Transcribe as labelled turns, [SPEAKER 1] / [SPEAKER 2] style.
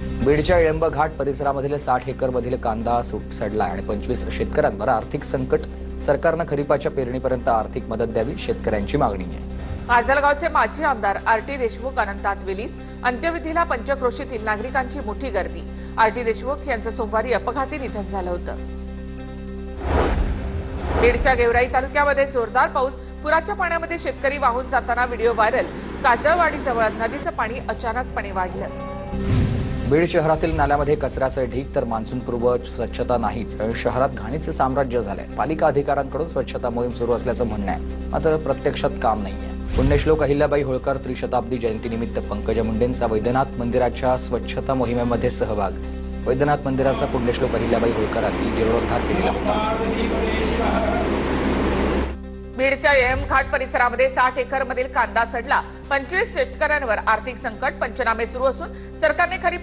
[SPEAKER 1] बीडच्या इळंब घाट परिसरामधील साठ एकरमधील कांदा सुट सडला आणि पंचवीस शेतकऱ्यांवर आर्थिक संकट. सरकारनं खरीपाच्या पेरणीपर्यंत आर्थिक मदत द्यावी शेतकऱ्यांची मागणी आहे.
[SPEAKER 2] काजलगावचे माजी आमदार आर टी देशमुख अनंतात विलीन अंत्यविधीला पंचक्रोशीतील नागरिकांची मोठी गर्दी. आर टी देशमुख यांचं सोमवारी अपघाती निधन झालं होतं. बीडच्या गेवराई तालुक्यामध्ये जोरदार पाऊस. पुराच्या पाण्यामध्ये शेतकरी वाहून जाताना व्हिडिओ व्हायरल. काजळवाडीजवळ नदीचं पाणी अचानकपणे वाढलं.
[SPEAKER 1] बीड शहरातील नाल्यामध्ये कचऱ्याचं ढीक तर मान्सूनपूर्व स्वच्छता नाहीच. शहरात घाणीचं साम्राज्य झालंय. पालिका अधिकाऱ्यांकडून स्वच्छता मोहीम सुरू असल्याचं म्हणणं आहे. मात्र प्रत्यक्षात काम नाहीये. पुण्यश्लोक अहिल्याबाई होळकर त्रिशताब्दी जयंतीनिमित्त पंकजा मुंडेंचा वैद्यनाथ मंदिराच्या स्वच्छता मोहिमेमध्ये सहभाग. वैद्यनाथ मंदिराचा पुण्यश्लोक अहिल्याबाई होळकरांनी जीर्णोद्धार केलेला होता.
[SPEAKER 2] बीडच्या एम घाट परिसरामध्ये साठ एकरमधील कांदा सडला. पंचवीस शेतकऱ्यांवर आर्थिक संकट पंचनामे सुरू असून सरकारने खरीपाची